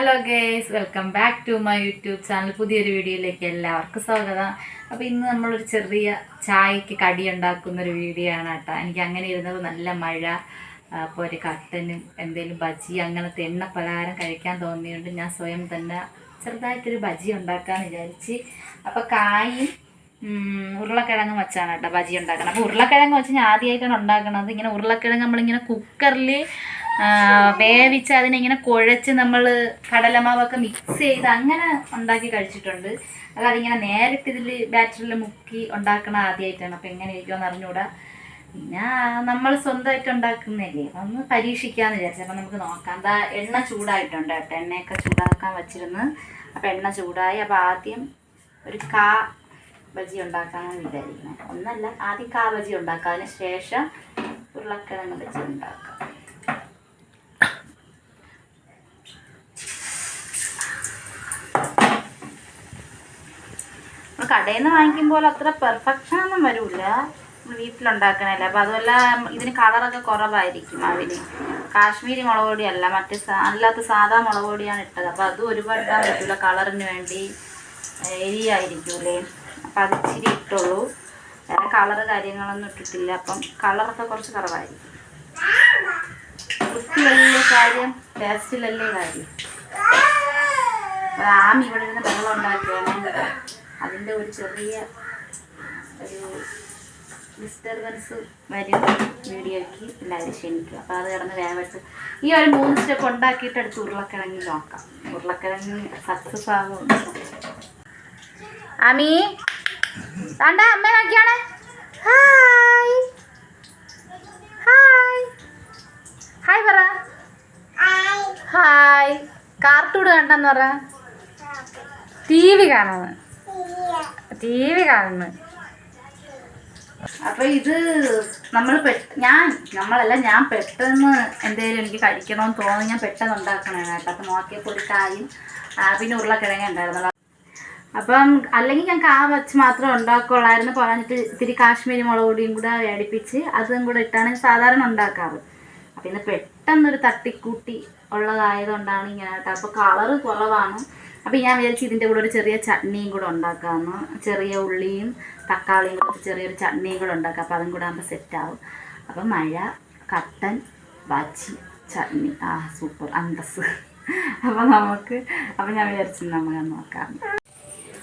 Hello guys welcome back to my YouTube channel പുതിയൊരു വീഡിയോയിലേക്ക് എല്ലാവർക്കും സ്വാഗതം. അപ്പോൾ ഇന്ന് നമ്മളൊരു ചെറിയ ചായക്ക് കടി ഉണ്ടാക്കുന്നൊരു വീഡിയോ ആണ് കേട്ടോ. എനിക്ക് അങ്ങനെ ഇരുന്നത് നല്ല മഴ അപ്പോൾ ഒരു കട്ടനും എന്തെങ്കിലും ബജി അങ്ങനത്തെ എണ്ണ പലഹാരം കഴിക്കാൻ തോന്നിയുണ്ട് ഞാൻ സ്വയം തന്നെ ചെറുതായിട്ടൊരു ബജി ഉണ്ടാക്കാൻ വിചാരിച്ച്. അപ്പോൾ കായും ഉരുളക്കിഴങ്ങ് വെച്ചാണ് കേട്ടോ ബജി ഉണ്ടാക്കണം അപ്പോൾ ഉരുളക്കിഴങ്ങ് വെച്ച് ഞാൻ ആദ്യമായിട്ടാണ് ഉണ്ടാക്കണത്. ഇങ്ങനെ ഉരുളക്കിഴങ്ങ് നമ്മളിങ്ങനെ കുക്കറിൽ വേവിച്ച് അതിനെ ഇങ്ങനെ കുഴച്ച് നമ്മൾ കടലമാവൊക്കെ മിക്സ് ചെയ്ത് അങ്ങനെ ഉണ്ടാക്കി കഴിച്ചിട്ടുണ്ട്. അത് അതിങ്ങനെ നേരിട്ട് ഇതിൽ ബാറ്ററിൽ മുക്കി ഉണ്ടാക്കണ ആദ്യമായിട്ടാണ് അപ്പം എങ്ങനെ ഇരിക്കുമെന്ന് അറിഞ്ഞുകൂടാ. പിന്നെ നമ്മൾ സ്വന്തമായിട്ട് ഉണ്ടാക്കുന്നതല്ലേ. അപ്പം ഒന്ന് പരീക്ഷിക്കാമെന്ന് വിചാരിച്ചു. അപ്പം നമുക്ക് നോക്കാം. എന്താ എണ്ണ ചൂടായിട്ടുണ്ട് കേട്ടോ. എണ്ണയൊക്കെ ചൂടാക്കാൻ വെച്ചിരുന്ന്. അപ്പം എണ്ണ ചൂടായി. അപ്പം ആദ്യം ഒരു കാ ബജി ഉണ്ടാക്കാമെന്ന് വിചാരിക്കുന്നത് ഒന്നല്ല ആദ്യം കാ ബജി ഉണ്ടാക്കാം. അതിന് ശേഷം ഉരുളക്കിഴങ്ങ് ബജി ഉണ്ടാക്കാം. കടയിൽ നിന്ന് വാങ്ങിക്കുമ്പോൾ അത്ര പെർഫെക്ഷൻ ഒന്നും വരില്ല വീട്ടിലുണ്ടാക്കണല്ലേ. അപ്പോൾ അതുമല്ല ഇതിന് കളറൊക്കെ കുറവായിരിക്കും അവന് കാശ്മീരി മുളക് പൊടിയല്ല മറ്റ് അല്ലാത്ത സാധാ മുളക് പൊടിയാണ് ഇട്ടത്. അപ്പോൾ അതും ഒരുപാട് ഇടാൻ പറ്റില്ല കളറിന് വേണ്ടി. എരിയായിരിക്കൂലേ അപ്പോൾ അത് ഇച്ചിരി ഇട്ടുള്ളൂ വേറെ കളറ് കാര്യങ്ങളൊന്നും ഇട്ടിട്ടില്ല. അപ്പം കളറൊക്കെ കുറച്ച് കുറവായിരിക്കും. വൃത്തിയല്ലേ കാര്യം ടേസ്റ്റിലല്ലേ കാര്യം. ആമി ഇവിടെ ഇരുന്ന് വെള്ളം ഉണ്ടാക്കുകയാണ് അതിന്റെ ഒരു ചെറിയ ഒരു ഡിസ്റ്റർബൻസ് വരും വീഡിയോയ്ക്ക് എല്ലാവരും ക്ഷണിക്കുക. അപ്പോൾ അത് കിടന്ന് വേവച്ച് ഈ ഒരു മൂന്ന് സ്റ്റെപ്പ് ഉണ്ടാക്കിയിട്ട് അടുത്ത് ഉരുളക്കിഴങ്ങി നോക്കാം. ഉരുളക്കിഴങ്ങ് സക്സസ് ആകും ആമി താണ്ട അമ്മ നോക്കിയാണ്. ഹായ്. ഹായ്. ഹായ് പറ. ഹായ്. കാർട്ടൂൺ കണ്ടെന്ന് പറ. ടി വി കാണുന്നു ടി വി കാണുന്നു. അപ്പൊ ഇത് നമ്മൾ ഞാൻ നമ്മളല്ല ഞാൻ പെട്ടെന്ന് എന്തെങ്കിലും എനിക്ക് കഴിക്കണമെന്ന് തോന്നി ഞാൻ പെട്ടെന്ന് ഉണ്ടാക്കണേ കേട്ടോ. അപ്പൊ നോക്കിയപ്പോൾ ഒരു കായും പിന്നെ ഉരുളക്കിഴങ്ങ ഉണ്ടായിരുന്നല്ലോ. അപ്പം അല്ലെങ്കിൽ ഞാൻ കാ വെച്ച് മാത്രം ഉണ്ടാക്കുള്ളായിരുന്നു പറഞ്ഞിട്ട് ഇത്തിരി കാശ്മീരി മുളക് പൊടിയും കൂടെ അടിപ്പിച്ച് അതും കൂടെ ഇട്ടാണ് സാധാരണ ഉണ്ടാക്കാറ്. അപ്പം ഇന്ന് പെട്ടെന്നൊരു തട്ടിക്കൂട്ടി ഉള്ളതായതുകൊണ്ടാണ് ഇങ്ങനെ അപ്പോൾ കളറ് കുറവാണ്. അപ്പം ഞാൻ വിചാരിച്ചു ഇതിന്റെ കൂടെ ഒരു ചെറിയ ചട്നിയും കൂടെ ഉണ്ടാക്കാമെന്ന് ചെറിയ ഉള്ളിയും തക്കാളിയും കൂടെ ചെറിയൊരു ചട്നിയും കൂടെ ഉണ്ടാക്കാം. അപ്പോൾ അതും കൂടെ ആകുമ്പോൾ സെറ്റാവും അപ്പോൾ മഴ കട്ടൻ ബജി ചട്നി. ആ സൂപ്പർ അന്തസ് അപ്പോൾ നമുക്ക് അപ്പോൾ ഞാൻ വിചാരിച്ചു നമുക്ക് നോക്കാം.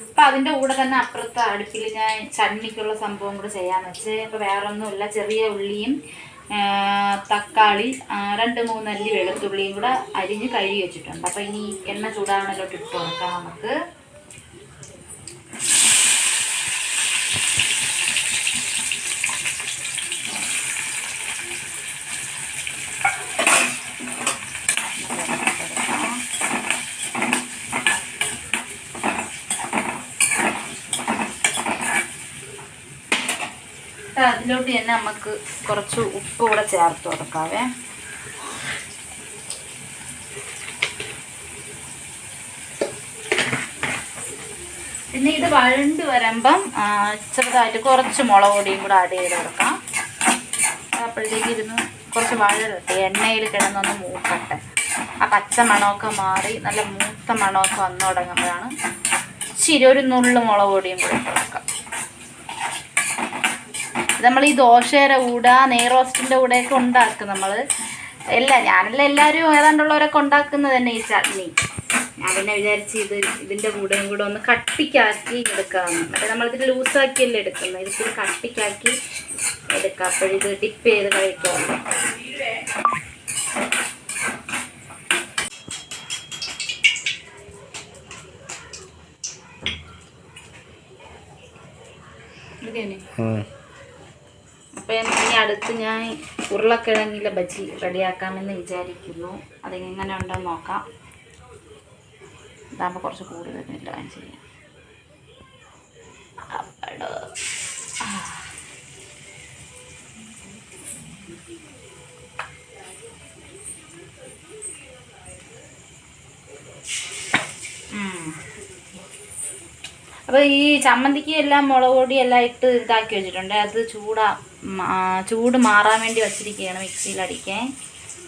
അപ്പം അതിന്റെ കൂടെ തന്നെ അപ്പുറത്തെ അടുപ്പിൽ ഞാൻ ചട്നിക്കുള്ള സംഭവം കൂടെ ചെയ്യാമെന്ന് വെച്ച്. ഇപ്പോൾ വേറൊന്നുമില്ല ചെറിയ ഉള്ളിയും തക്കാളി രണ്ട് മൂന്നല്ലി വെളുത്തുള്ളിയും കൂടെ അരിഞ്ഞ് കഴുകി വെച്ചിട്ടുണ്ട്. അപ്പോൾ ഇനി എണ്ണ ചൂടാവണല്ലോട്ട് ഇട്ട് കൊടുക്കാം നമുക്ക്. അതിലോട്ട് തന്നെ നമുക്ക് കുറച്ച് ഉപ്പ് കൂടെ ചേർത്ത് കൊടുക്കാവേ. പിന്നെ ഇത് വഴണ്ട് വരുമ്പം ചെറുതായിട്ട് കുറച്ച് മുളക് പൊടിയും കൂടെ ആഡ് ചെയ്ത് കൊടുക്കാം. അപ്പോഴത്തേക്ക് ഇരുന്ന് കുറച്ച് വഴരട്ടെ എണ്ണയിൽ കിടന്നൊന്ന് മൂക്കട്ടെ. ആ പച്ച മണമൊക്കെ മാറി നല്ല മൂത്ത മണമൊക്കെ വന്നു തുടങ്ങുമ്പോഴാണ് ഇച്ചിരി ഒരു നുള്ളു മുളക് പൊടിയും കൂടെ കൊടുക്കാം. നമ്മൾ ഈ ദോശയുടെ കൂടെ നെയ്റോസ്റ്റിന്റെ കൂടെയൊക്കെ ഉണ്ടാക്കും നമ്മൾ എല്ലാ ഞാനല്ല എല്ലാവരും ഏതാണ്ടുള്ളവരൊക്കെ ഉണ്ടാക്കുന്നത് തന്നെ ഈ ചട്നി. ഞാൻ പിന്നെ വിചാരിച്ച് ഇത് ഇതിന്റെ കൂടെയും കൂടെ ഒന്ന് കട്ടിക്കാക്കി എടുക്കാമെന്ന് മറ്റേ നമ്മളിതിൽ ലൂസാക്കിയല്ലേ എടുക്കുന്നത്. ഇതിൽ കട്ടിക്കാക്കി എടുക്കാം. അപ്പോഴിത് ഡിപ്പ് ചെയ്ത് കഴിക്കാം. ഇതന്നെ അപ്പം ഇനി അടുത്ത് ഞാൻ ഉരുളക്കിഴങ്ങിലെ ബജി റെഡിയാക്കാമെന്ന് വിചാരിക്കുന്നു. അതെങ്ങനെ ഉണ്ടെന്ന് നോക്കാം. ഇതാകുമ്പോൾ കുറച്ച് കൂടുതൽ ഇടാൻ ചെയ്യാം. അപ്പടോ. അപ്പോൾ ഈ ചമ്മന്തിക്ക് എല്ലാം മുളക് പൊടി എല്ലാം ഇട്ട് ഇതാക്കി വെച്ചിട്ടുണ്ട്. അത് ചൂടാ ചൂട് മാറാൻ വേണ്ടി വച്ചിരിക്കുകയാണ് മിക്സിയിൽ അടിക്കാൻ.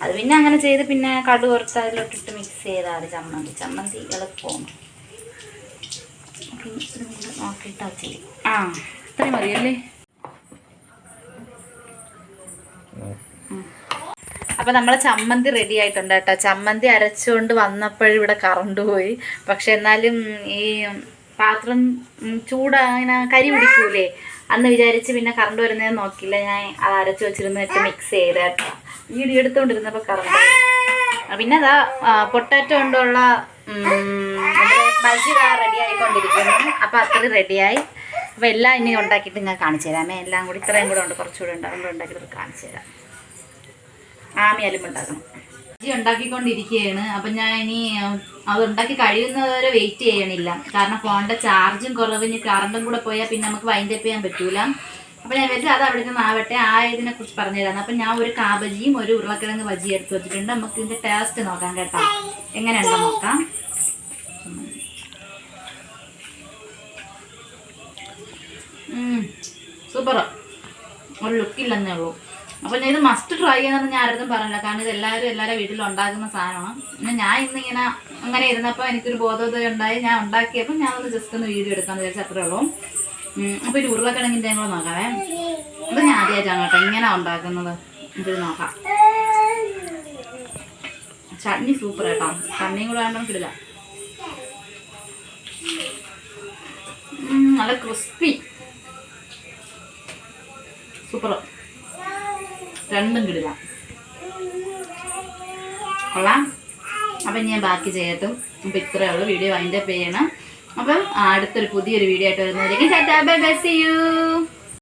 അത് പിന്നെ അങ്ങനെ ചെയ്ത് പിന്നെ കടു കുറച്ച് അതിലോട്ടിട്ട് മിക്സ് ചെയ്താൽ മതി ചമ്മന്തി. ചമ്മന്തി എളുപ്പമാണ്. നോക്കിയിട്ടാ ചെയ്യും ആ ഇത്രയും മതിയല്ലേ? അപ്പം നമ്മളെ ചമ്മന്തി റെഡി ആയിട്ടുണ്ട് കേട്ടോ. ചമ്മന്തി അരച്ചുകൊണ്ട് വന്നപ്പോഴും ഇവിടെ കറണ്ട് പോയി. പക്ഷെ എന്നാലും ഈ പാത്രം ചൂട് ഇങ്ങനെ കരി പിടിക്കൂലേ? അന്ന് വിചാരിച്ച് പിന്നെ കറണ്ട് വരുന്നത് നോക്കിയില്ല. ഞാൻ അത് അരച്ച് വെച്ചിരുന്നിട്ട് മിക്സ് ചെയ്ത്. വീഡിയോ എടുത്തുകൊണ്ടിരുന്നപ്പോൾ കറണ്ട് പിന്നെ അതാ പൊട്ടാറ്റോ കൊണ്ടുള്ള ബജി റെഡി ആയിക്കൊണ്ടിരിക്കുന്നു. അപ്പോൾ അത്ര റെഡിയായി അപ്പോൾ എല്ലാം ഇനി ഉണ്ടാക്കിയിട്ട് ഞാൻ കാണിച്ചു തരാമേ എല്ലാം കൂടി ഇത്രയും കൂടെ ഉണ്ട്. കുറച്ചുകൂടെ ഉണ്ട്. അതുകൊണ്ട് ഉണ്ടാക്കിയിട്ട് കാണിച്ചു തരാം. ആമിയാലും ഉണ്ടാക്കണം. ബജി ഉണ്ടാക്കിക്കൊണ്ടിരിക്കുകയാണ് അപ്പം ഞാൻ ഇനി അത് ഉണ്ടാക്കി കഴിയുന്നവരെ വെയിറ്റ് ചെയ്യണില്ല. കാരണം ഫോണിന്റെ ചാർജും കുറവ് ഇനി കറണ്ടും കൂടെ പോയാൽ പിന്നെ നമുക്ക് വൈൻഡ് അപ്പ് ചെയ്യാൻ പറ്റൂല. അപ്പം ഞാൻ വിചാരിച്ചു അത് അവിടെ നിന്ന് ആവട്ടെ. ആ ഇതിനെ കുറിച്ച് പറഞ്ഞു തരാം അപ്പം ഞാൻ ഒരു കാബജിയും ഒരു ഉരുളക്കിഴങ്ങ് ബജിയും എടുത്ത് വെച്ചിട്ടുണ്ട്. നമുക്ക് ഇതിന്റെ ടേസ്റ്റ് നോക്കാം കേട്ടോ. എങ്ങനെയുണ്ടോ നോക്കാം. സൂപ്പർ ഒരു ലുക്കില്ലെന്നേ ഉള്ളൂ. അപ്പോൾ ഞാൻ ഇത് മസ്റ്റ് ട്രൈ ചെയ്യണമെന്ന് ഞാൻ ആരും പറഞ്ഞില്ല. കാരണം ഇത് എല്ലാവരും എല്ലാവരുടെ വീട്ടിലും ഉണ്ടാക്കുന്ന സാധനമാണ്. പിന്നെ ഞാൻ ഇന്നിങ്ങനെ അങ്ങനെ ഇരുന്നപ്പോൾ എനിക്കൊരു ബോധോദയം ഉണ്ടായി. ഞാൻ ഉണ്ടാക്കിയപ്പോൾ ഞാൻ ഒന്ന് ജസ്റ്റ് ഒന്ന് വീഡിയോ എടുക്കാമെന്ന് വിചാരിച്ചു അത്രേ ഉള്ളൂ. അപ്പോൾ ഒരു ഉരുളക്കിഴങ്ങിന്റെ കൂടെ നോക്കാവേ. ഇത് ഞാൻ ആദ്യമായിട്ടാണ് കേട്ടോ ഇങ്ങനെ ഉണ്ടാക്കുന്നത്. ഇത് നോക്കാം. ചട്നി സൂപ്പർ കേട്ടോ ചട്നിയും കൂടെ വേണ്ട കിടില്ല നല്ല ക്രിസ്പി സൂപ്പർ രണ്ടും കിടുക കൊള്ളാം. അപ്പം ഞാൻ ബാക്കി ചെയ്യത്തും. അപ്പം ഇത്രയേ ഉള്ളൂ. വീഡിയോ വൈൻഡപ്പ് ചെയ്യണം. അപ്പം അടുത്തൊരു പുതിയൊരു വീഡിയോ ആയിട്ട് വരുന്നതായിരിക്കും. Bye bye C U